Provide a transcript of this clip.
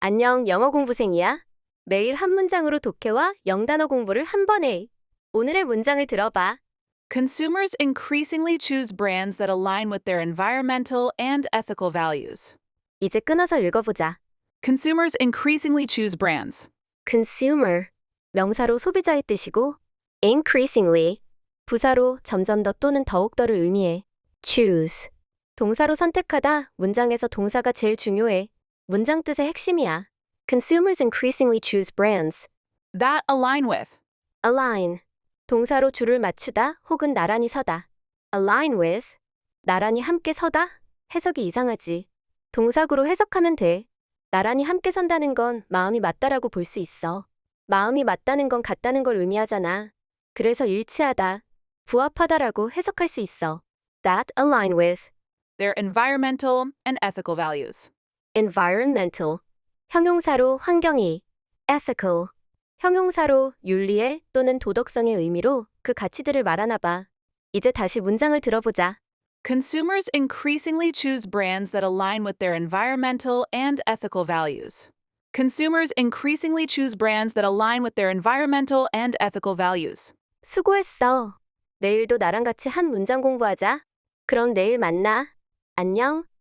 안녕, 영어 공부생이야. 매일 한 문장으로 독해와 영단어 공부를 한 번에. 오늘의 문장을 들어봐. Consumers increasingly choose brands that align with their environmental and ethical values. 이제 끊어서 읽어보자. Consumers increasingly choose brands. consumer 명사로 소비자의 뜻이고 increasingly 부사로 점점 더 또는 더욱더를 의미해 choose 동사로 선택하다 문장에서 동사가 제일 중요해 문장 뜻의 핵심이야 consumers increasingly choose brands That align with. align 동사로 줄을 맞추다 혹은 나란히 서다 align with 나란히 함께 서다 해석이 이상하지 동사구로 해석하면 돼 나란히 함께 선다는 건 마음이 맞다라고 볼 수 있어 마음이 맞다는 건 같다는 걸 의미하잖아 그래서 일치하다 부합하다라고 해석할 수 있어 that align with Their environmental and ethical values. Environmental 형용사로 환경이 ethical 형용사로 윤리의 또는 도덕성의 의미로 그 가치들을 말하나 봐. 이제 다시 문장을 들어보자. Consumers increasingly choose brands that align with their environmental and ethical values. Consumers increasingly choose brands that align with their environmental and ethical values. 수고했어. 내일도 나랑 같이 한 문장 공부하자. 그럼 내일 만나. 안녕.